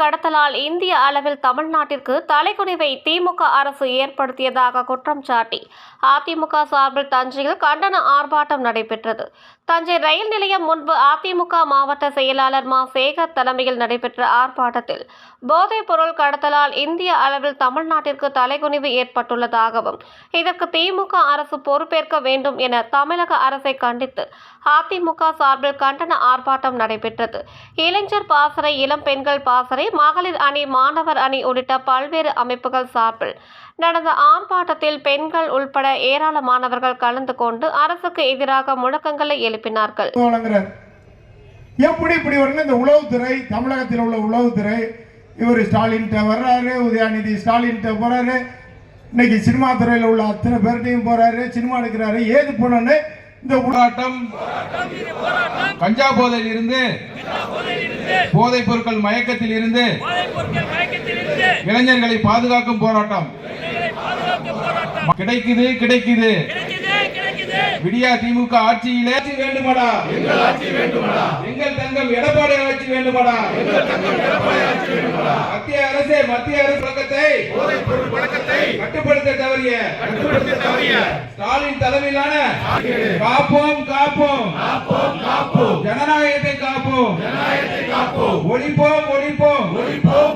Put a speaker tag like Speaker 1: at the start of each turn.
Speaker 1: கடத்தலால் இந்திய அளவில் தமிழ்நாட்டிற்கு தலைக்குனிவை திமுக அரசு ஏற்படுத்தியதாக குற்றம் சாட்டி. அதிமுக சார்பில் தஞ்சையில் கண்டன ஆர்ப்பாட்டம் நடைபெற்றது. தஞ்சை ரயில் நிலையம் முன்பு அதிமுக மாவட்ட செயலாளர் மா. சேகர் தலைமையில் நடைபெற்ற ஆர்ப்பாட்டத்தில் போதைப் பொருள் கடத்தலால் இந்திய அளவில் தமிழ்நாட்டிற்கு தலைக்குனிவு ஏற்பட்டுள்ளதாகவும் இதற்கு திமுக அரசு பொறுப்பேற்க வேண்டும் என தமிழக அரசை கண்டித்து அதிமுக சார்பில் கண்டன ஆர்ப்பாட்டம் நடைபெற்றது. இளைஞர் பாசறை இளம் பெண்கள் பாசறை மகளிர் அணி மாணவர் அணி உள்ளிட்ட பல்வேறு அமைப்புகள் சார்பில் நடந்த ஆர்ப்பாட்டத்தில் பெண்கள் உள்பட ஏராளமானவர்கள் கலந்து கொண்டு அரசுக்கு எதிராக முழக்கங்களை எழுப்பினார்கள்.
Speaker 2: எப்படி இப்படி வரணும் இந்த உளவுத்துறை தமிழகத்தில் உள்ள உளவுத்துறை. இவர் ஸ்டாலின்கிட்ட வர்றாரு உதயாநிதி ஸ்டாலின்கிட்ட போறாரு. இன்னைக்கு சினிமா துறையில் உள்ள அத்தனை பேர்கிட்டையும் போறாரு சினிமா எடுக்கிறாரு. ஏது போனோன்னு இந்த
Speaker 3: போராட்டம். கஞ்சா போதையில் இருந்து போதைப் பொருட்கள் மயக்கத்தில் இருந்து இளைஞர்களை பாதுகாக்கும் போராட்டம். கிடைக்குது கிடைக்குது. விடியா திமுக ஆட்சியிலே ஆட்சி வேண்டுமாடா? எங்கள் தங்கம் எடப்பாடி ஆட்சி வேண்டுமாடா? மத்திய அரசே மத்திய அரசு பழக்கத்தை கட்டுப்படுத்த தவறிய ஸ்டாலின் தலைமையிலான காப்போம் காப்போம். ஜனநாயகத்தை காப்போம். ஒழிப்போம் ஒழிப்போம்